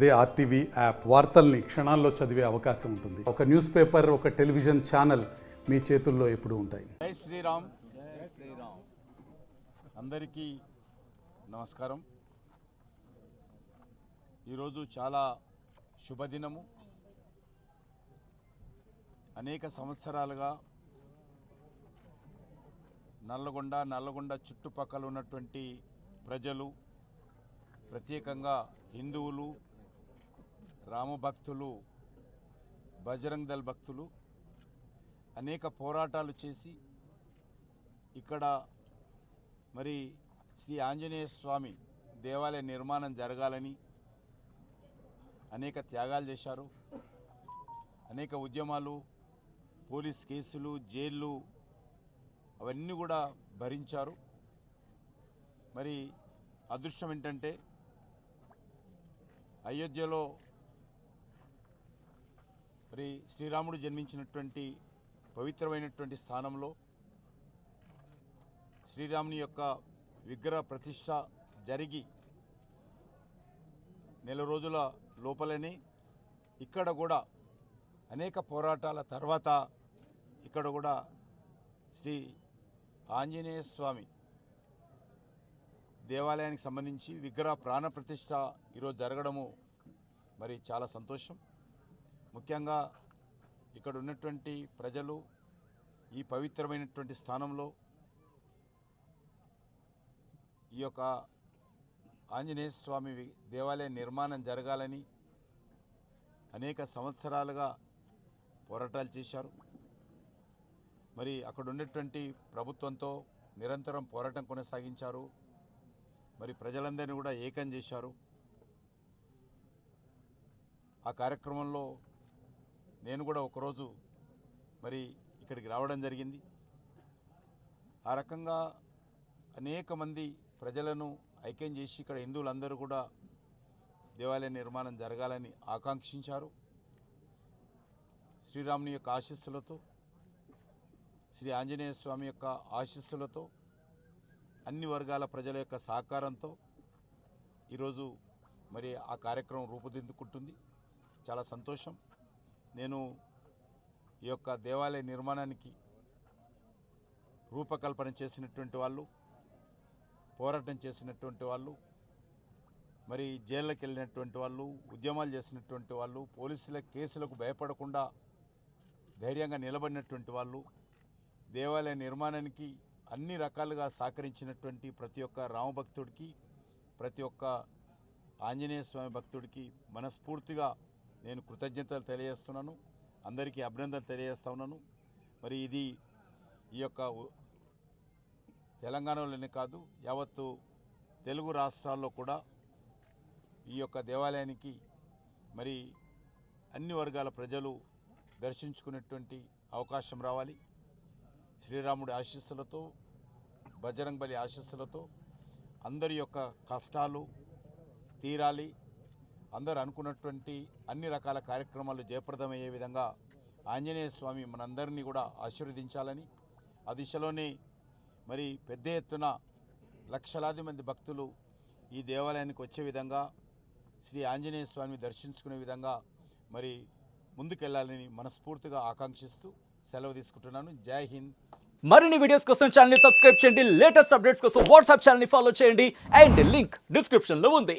అదే RTV app వార్తల్ని క్షణాల్లో చదివే అవకాశం ఉంటుంది. ఒక న్యూస్ పేపర్ ఒక టెలివిజన్ ఛానల్ మీ చేతుల్లో ఎప్పుడు ఉంటాయి. జై శ్రీరామ్. జై శ్రీరామ్. అందరికీ నమస్కారం. ఈరోజు చాలా శుభదినము. అనేక సంవత్సరాలుగా నల్లగొండ నల్లగొండ చుట్టుపక్కల ఉన్నటువంటి ప్రజలు ప్రత్యేకంగా హిందువులు రామభక్తులు బజరంగ్ దళ్ భక్తులు అనేక పోరాటాలు చేసి ఇక్కడ మరి శ్రీ ఆంజనేయ స్వామి దేవాలయ నిర్మాణం జరగాలని అనేక త్యాగాలు చేశారు. అనేక ఉద్యమాలు పోలీస్ కేసులు జైళ్ళు అవన్నీ కూడా భరించారు. మరి అదృష్టం ఏంటంటే అయోధ్యలో మరి శ్రీరాముడు జన్మించినటువంటి పవిత్రమైనటువంటి స్థానంలో శ్రీరాముని యొక్క విగ్రహ ప్రతిష్ట జరిగి నెల రోజుల లోపలనే ఇక్కడ కూడా అనేక పోరాటాల తర్వాత ఇక్కడ కూడా శ్రీ ఆంజనేయ స్వామి దేవాలయానికి సంబంధించి విగ్రహ ప్రాణ ప్రతిష్ట ఈరోజు జరగడము మరి చాలా సంతోషం. ముఖ్యంగా ఇక్కడ ఉన్నటువంటి ప్రజలు ఈ పవిత్రమైనటువంటి స్థానంలో ఈ యొక్క ఆంజనేయ స్వామి దేవాలయ నిర్మాణం జరగాలని అనేక సంవత్సరాలుగా పోరాటాలు చేశారు. మరి అక్కడ ఉన్నటువంటి ప్రభుత్వంతో నిరంతరం పోరాటం కొనసాగించారు. మరి ప్రజలందరినీ కూడా ఏకం చేశారు. ఆ కార్యక్రమంలో నేను కూడా ఒకరోజు మరి ఇక్కడికి రావడం జరిగింది. ఆ రకంగా అనేక మంది ప్రజలను ఐక్యం చేసి ఇక్కడ హిందువులందరూ కూడా దేవాలయ నిర్మాణం జరగాలని ఆకాంక్షించారు. శ్రీరాముని యొక్క ఆశీస్సులతో శ్రీ ఆంజనేయ స్వామి యొక్క ఆశీస్సులతో అన్ని వర్గాల ప్రజల యొక్క సహకారంతో ఈరోజు మరి ఆ కార్యక్రమం రూపుదిద్దుకుంటుంది. చాలా సంతోషం. నేను ఈ యొక్క దేవాలయ నిర్మాణానికి రూపకల్పన చేసినటువంటి వాళ్ళు పోరాటం చేసినటువంటి వాళ్ళు మరి జైళ్ళకి వెళ్ళినటువంటి వాళ్ళు ఉద్యమాలు చేసినటువంటి వాళ్ళు పోలీసుల కేసులకు భయపడకుండా ధైర్యంగా నిలబడినటువంటి వాళ్ళు దేవాలయ నిర్మాణానికి అన్ని రకాలుగా సహకరించినటువంటి ప్రతి ఒక్క రామభక్తుడికి ప్రతి ఒక్క ఆంజనేయ స్వామి భక్తుడికి మనస్ఫూర్తిగా నేను కృతజ్ఞతలు తెలియజేస్తున్నాను. అందరికీ అభినందనలు తెలియజేస్తా ఉన్నాను. మరి ఇది ఈ యొక్క తెలంగాణలోనే కాదు యావత్తు తెలుగు రాష్ట్రాల్లో కూడా ఈ యొక్క దేవాలయానికి మరి అన్ని వర్గాల ప్రజలు దర్శించుకునేటువంటి అవకాశం రావాలి. శ్రీరాముడి ఆశీస్సులతో బజరంగ్ బలి ఆశీస్సులతో అందరి యొక్క కష్టాలు తీరాలి. అందరూ అనుకున్నటువంటి అన్ని రకాల కార్యక్రమాలు జయప్రదమయ్యే విధంగా ఆంజనేయ స్వామి మనందరినీ కూడా ఆశీర్వదించాలని ఆ దిశలోనే మరి పెద్ద ఎత్తున లక్షలాది మంది భక్తులు ఈ దేవాలయానికి వచ్చే విధంగా శ్రీ ఆంజనేయ స్వామిని దర్శించుకునే విధంగా మరి ముందుకెళ్ళాలని మనస్ఫూర్తిగా ఆకాంక్షిస్తూ సెలవు తీసుకుంటున్నాను. జై హింద్. మరిన్ని వీడియోస్ కోసం ఛానల్ సబ్స్క్రైబ్ చేయండి. లేటెస్ట్ అప్డేట్స్ కోసం వాట్సాప్ ఛానల్ ఫాలో చేయండి. అండ్ లింక్ డిస్క్రిప్షన్లో ఉంది.